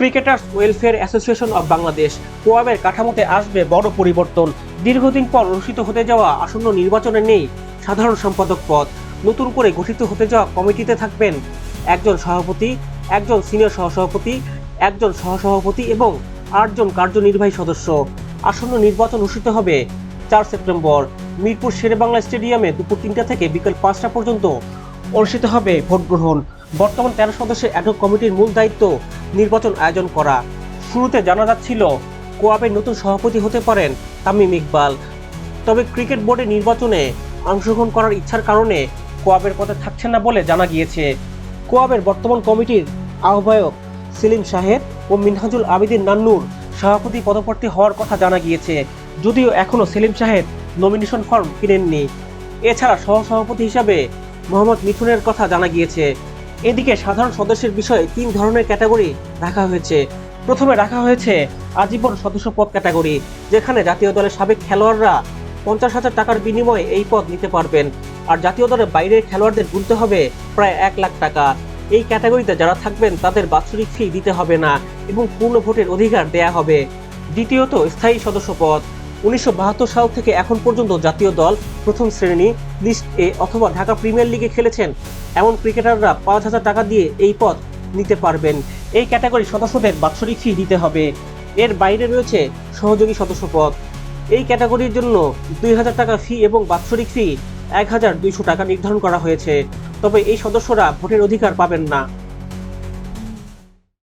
Cricketers welfare association of Bangladesh কোয়াবের কাঠামোতে আসবে বড় পরিবর্তন। দীর্ঘদিন পর অনুষ্ঠিত হতে যাওয়া আসন্ন নির্বাচনে নেই সাধারণ সম্পাদক পদ। নতুন করে গঠিত হতে যাওয়া কমিটিতে থাকবেন একজন সভাপতি, একজন সিনিয়র সহসভাপতি, একজন সহসভাপতি এবং আটজন কার্যনির্বাহী সদস্য। আসন্ন নির্বাচন অনুষ্ঠিত হবে চার সেপ্টেম্বর। মিরপুর শেরেবাংলা স্টেডিয়ামে দুপুর তিনটা থেকে বিকেল পাঁচটা পর্যন্ত অনুষ্ঠিত হবে ভোট গ্রহণ বর্তমান তেরো সদস্যের একক কমিটির মূল দায়িত্ব নির্বাচন আয়োজন করা। শুরুতে জানা যাচ্ছিল, কোয়াবের নতুন সভাপতি হতে পারেন তামিম ইকবাল। তবে ক্রিকেট বোর্ডের নির্বাচনে অংশগ্রহণ করার ইচ্ছার কারণে কোয়াবের পদে থাকছেন না বলে জানা গিয়েছে। কোয়াবের বর্তমান কমিটির আহ্বায়ক সেলিম শাহেদ ও মিনহাজুল আবিদিন নান্নুর সভাপতি পদপ্রার্থী হওয়ার কথা জানা গিয়েছে। যদিও এখনও সেলিম শাহেদ নমিনেশন ফর্ম কিনেননি। এছাড়া সহসভাপতি হিসাবে মোহাম্মদ মিথুনের কথা জানা গিয়েছে। এদিকে সাধারণ সদস্যের বিষয়ে তিন ধরনের ক্যাটাগরি রাখা হয়েছে। প্রথমে রাখা হয়েছে আজীবন সদস্য পদ ক্যাটাগরি, যেখানে জাতীয় দলের সাবেক খেলোয়াড়রা পঞ্চাশ হাজার টাকার বিনিময়ে এই পদ নিতে পারবেন। আর জাতীয় দলের বাইরের খেলোয়াড়দের গুনতে হবে প্রায় এক লাখ টাকা। এই ক্যাটাগরিতে যারা থাকবেন, তাদের বাৎসরিক ফি দিতে হবে না এবং পূর্ণ ভোটের অধিকার দেয়া হবে। দ্বিতীয়ত, স্থায়ী সদস্য পদ। উনিশশো বাহাত্তর সাল থেকে এখন পর্যন্ত জাতীয় দল প্রথম শ্রেণি লিস্ট এ অথবা ঢাকা প্রিমিয়ার লিগে খেলেছেন। এমন ক্রিকেটাররা পাঁচ হাজার টাকা দিয়ে এই পদ নিতে পারবেন। এই ক্যাটাগরি সদস্যদের বাৎসরিক ফি দিতে হবে। এর বাইরে রয়েছে সহযোগী সদস্য পদ। এই ক্যাটাগরির জন্য দুই হাজার টাকা ফি এবং বাৎসরিক ফি এক হাজার দুইশো টাকা নির্ধারণ করা হয়েছে। তবে এই সদস্যরা ভোটের অধিকার পাবেন না।